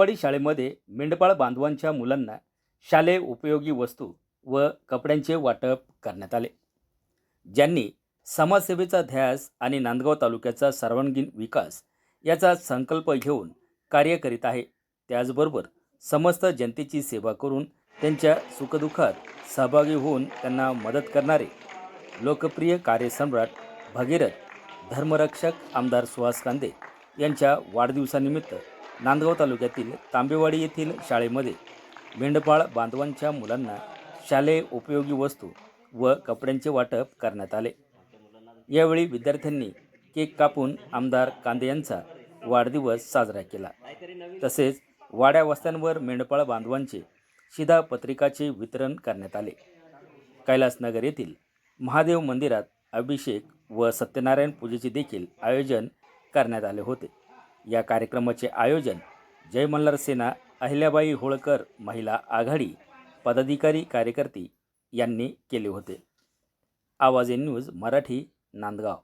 तांबेवाडी शाळेमध्ये मेंढपाळ बांधवांच्या मुलांना शालेय उपयोगी वस्तू व कपड्यांचे वाटप करण्यात आले. ज्यांनी समाजसेवेचा ध्यास आणि नांदगाव तालुक्याचा सर्वांगीण विकास याचा संकल्प घेऊन कार्य करीत आहे. त्याचबरोबर समस्त जनतेची सेवा करून त्यांच्या सुखदुःखात सहभागी होऊन त्यांना मदत करणारे लोकप्रिय कार्यसम्राट भगीरथ धर्मरक्षक आमदार सुहास कांदे यांच्या वाढदिवसानिमित्त नांदगाव तालुक्यातील तांबेवाडी येथील शाळेमध्ये मेंढपाळ बांधवांच्या मुलांना शालेय उपयोगी वस्तू व कपड्यांचे वाटप करण्यात आले. यावेळी विद्यार्थ्यांनी केक कापून आमदार कांदे यांचा वाढदिवस साजरा केला. तसेच वाड्या वस्त्यांवर मेंढपाळ बांधवांचे शिधापत्रिकाचे वितरण करण्यात आले. कैलासनगर येथील महादेव मंदिरात अभिषेक व सत्यनारायण पूजेचे देखील आयोजन करण्यात आले होते. या कार्यक्रमाचे आयोजन जय मल्हार सेना अहिल्याबाई होळकर महिला आघाडी पदाधिकारी कार्यकर्ते यांनी केले होते. आवाज एन न्यूज मराठी नांदगाव.